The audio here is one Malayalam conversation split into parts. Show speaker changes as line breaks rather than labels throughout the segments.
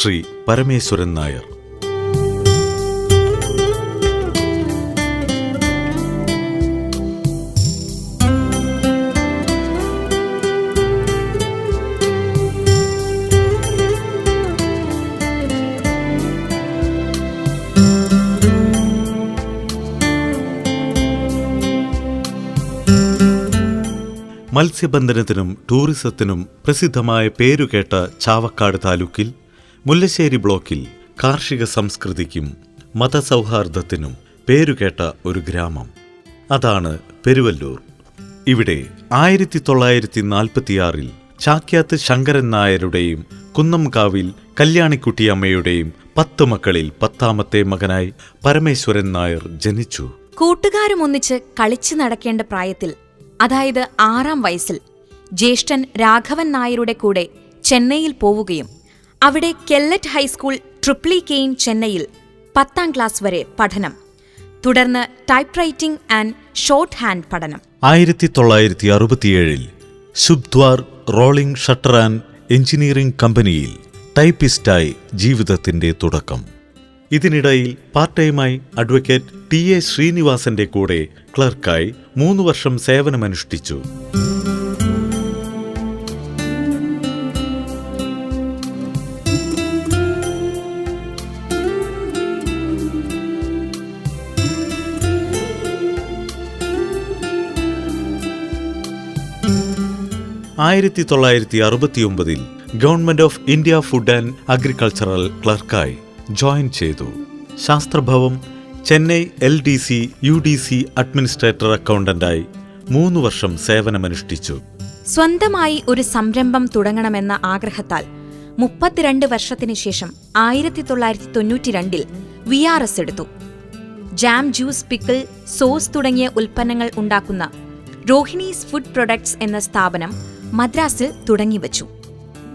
ശ്രീ പരമേശ്വരൻ നായർ. മത്സ്യബന്ധനത്തിനും ടൂറിസത്തിനും പ്രസിദ്ധമായ പേരുകേട്ട ചാവക്കാട് താലൂക്കിൽ മുല്ലശ്ശേരി ബ്ലോക്കിൽ കാർഷിക സംസ്കൃതിക്കും മതസൗഹാർദ്ദത്തിനും പേരുകേട്ട ഒരു ഗ്രാമം. അതാണ് പെരുവല്ലൂർ. ഇവിടെ ആയിരത്തി തൊള്ളായിരത്തി നാൽപ്പത്തിയാറിൽ ചാക്യാത്ത് ശങ്കരൻ നായരുടെയും കുന്നംകാവിൽ കല്യാണിക്കുട്ടിയമ്മയുടെയും പത്ത് മക്കളിൽ പത്താമത്തെ മകനായി പരമേശ്വരൻ നായർ ജനിച്ചു.
കൂട്ടുകാരും ഒന്നിച്ച് കളിച്ചു നടക്കേണ്ട പ്രായത്തിൽ അതായത് ആറാം വയസ്സിൽ ജ്യേഷ്ഠൻ രാഘവൻ നായരുടെ കൂടെ ചെന്നൈയിൽ പോവുകയും അവിടെ കെല്ലറ്റ് ഹൈസ്കൂൾ ട്രിപ്ലി കെയിൻ ചെന്നൈയിൽ പത്താം ക്ലാസ് വരെ പഠനം. തുടർന്ന് typewriting and shorthand പഠനം.
ആയിരത്തി തൊള്ളായിരത്തി അറുപത്തിയേഴിൽ ശുബ്ദ്വാർ റോളിംഗ് ഷട്ടർ ആൻഡ് എഞ്ചിനീയറിംഗ് കമ്പനിയിൽ ടൈപ്പിസ്റ്റായി ജീവിതത്തിന്റെ തുടക്കം. ഇതിനിടയിൽ പാർട്ട് ടൈമായി അഡ്വക്കേറ്റ് ടി എ ശ്രീനിവാസന്റെ കൂടെ ക്ലർക്കായി മൂന്ന് വർഷം സേവനമനുഷ്ഠിച്ചു. ആയിരത്തി തൊള്ളായിരത്തി അറുപത്തിയൊമ്പതിൽ government of India food and agricultural ക്ലർക്കായി join ചെയ്തു. ശാസ്ത്രഭവം Chennai L D C U D C administrator അക്കൗണ്ടന്റായി മൂന്ന് വർഷം സേവനമനുഷ്ഠിച്ചു.
സ്വന്തമായി ഒരു സംരംഭം തുടങ്ങണമെന്ന ആഗ്രഹത്താൽ മുപ്പത്തിരണ്ട് വർഷത്തിനു ശേഷം ആയിരത്തി തൊള്ളായിരത്തി തൊണ്ണൂറ്റിരണ്ടിൽ വി ആർ എസ് എടുത്തു. ജാം ജ്യൂസ് പിക്കിൾ സോസ് തുടങ്ങിയ ഉൽപ്പന്നങ്ങൾ ഉണ്ടാക്കുന്ന രോഹിണീസ് ഫുഡ് പ്രൊഡക്ട്സ് എന്ന സ്ഥാപനം മദ്രാസിൽ തുടങ്ങിവച്ചു.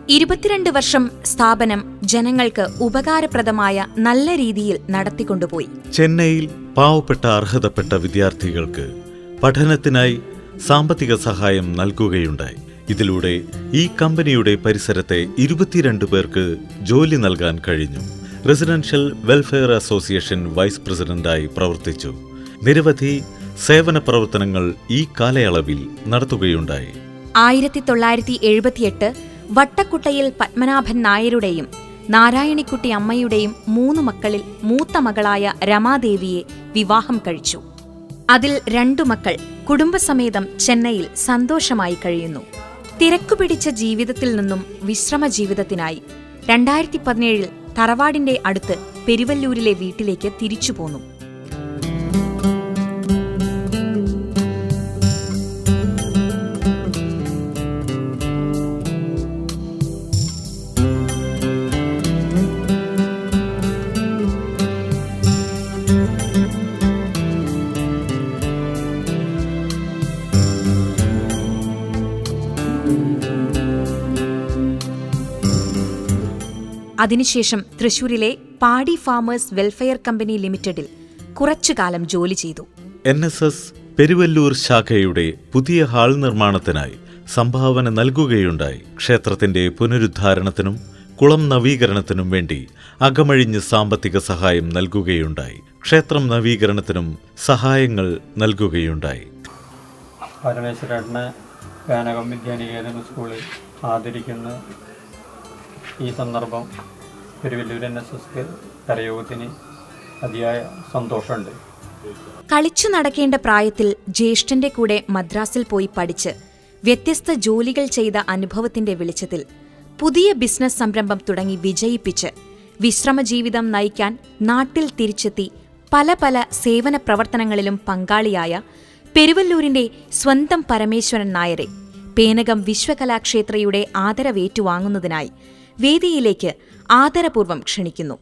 ഇരുപത്തിരണ്ട് വർഷം സ്ഥാപനം ജനങ്ങൾക്ക് ഉപകാരപ്രദമായ നല്ല രീതിയിൽ നടത്തിക്കൊണ്ടുപോയി.
ചെന്നൈയിൽ പാവപ്പെട്ട അർഹതപ്പെട്ട വിദ്യാർത്ഥികൾക്ക് പഠനത്തിനായി സാമ്പത്തിക സഹായം നൽകുകയുണ്ടായി. ഇതിലൂടെ ഈ കമ്പനിയുടെ പരിസരത്തെ ഇരുപത്തിരണ്ട് പേർക്ക് ജോലി നൽകാൻ കഴിഞ്ഞു. റെസിഡൻഷ്യൽ വെൽഫെയർ അസോസിയേഷൻ വൈസ് പ്രസിഡന്റായി പ്രവർത്തിച്ചു. നിരവധി സേവന പ്രവർത്തനങ്ങൾ ഈ കാലയളവിൽ നടത്തുകയുണ്ടായി.
ആയിരത്തി തൊള്ളായിരത്തി എഴുപത്തിയെട്ട് വട്ടക്കുട്ടയിൽ പത്മനാഭൻ നായരുടെയും നാരായണിക്കുട്ടി അമ്മയുടെയും മൂന്ന് മക്കളിൽ മൂത്ത മകളായ രമാദേവിയെ വിവാഹം കഴിച്ചു. അതിൽ രണ്ടു മക്കൾ കുടുംബസമേതം ചെന്നൈയിൽ സന്തോഷമായി കഴിയുന്നു. തിരക്കുപിടിച്ച ജീവിതത്തിൽ നിന്നും വിശ്രമ ജീവിതത്തിനായി രണ്ടായിരത്തി പതിനേഴിൽ തറവാടിന്റെ അടുത്ത് പെരുവല്ലൂരിലെ വീട്ടിലേക്ക് തിരിച്ചു പോന്നു. അതിനുശേഷം തൃശൂരിലെ പാടി ഫാമേഴ്സ് വെൽഫെയർ കമ്പനി ലിമിറ്റഡിൽ കുറച്ചുകാലം ജോലി ചെയ്തു.
എൻ എസ് എസ് പെരുവല്ലൂർ ശാഖയുടെ പുതിയ ഹാൾ നിർമ്മാണത്തിനായി സംഭാവന നൽകുകയുണ്ടായി. ക്ഷേത്രത്തിന്റെ പുനരുദ്ധാരണത്തിനും കുളം നവീകരണത്തിനും വേണ്ടി അകമഴിഞ്ഞ് സാമ്പത്തിക സഹായം നൽകുകയുണ്ടായി. ക്ഷേത്രം നവീകരണത്തിനും സഹായങ്ങൾ നൽകുകയുണ്ടായി.
പരമേശ്വരേട്ടനെ ഗാനകം വിദ്യാനികേതന സ്കൂളിൽ ആദരിക്കുന്ന. ഈ സന്ദർഭം പെരുവല്ലൂർ എൻ എസ് എസ് കരയോഗത്തിന് അതിയായ സന്തോഷമുണ്ട്.
കളിച്ചു നടക്കേണ്ട പ്രായത്തിൽ ജ്യേഷ്ഠന്റെ കൂടെ മദ്രാസിൽ പോയി പഠിച്ച് വ്യത്യസ്ത ജോലികൾ ചെയ്ത അനുഭവത്തിന്റെ വെളിച്ചത്തിൽ പുതിയ ബിസിനസ് സംരംഭം തുടങ്ങി വിജയിപ്പിച്ച് വിശ്രമജീവിതം നയിക്കാൻ നാട്ടിൽ തിരിച്ചെത്തി പല പല സേവന പ്രവർത്തനങ്ങളിലും പങ്കാളിയായ പെരുവല്ലൂരിന്റെ സ്വന്തം പരമേശ്വരൻ നായരെ പേനകം വിശ്വകലാക്ഷേത്രയുടെ ആദരവേറ്റുവാങ്ങുന്നതിനായി വേദിയിലേക്ക് ആദരപൂർവം ക്ഷണിക്കുന്നു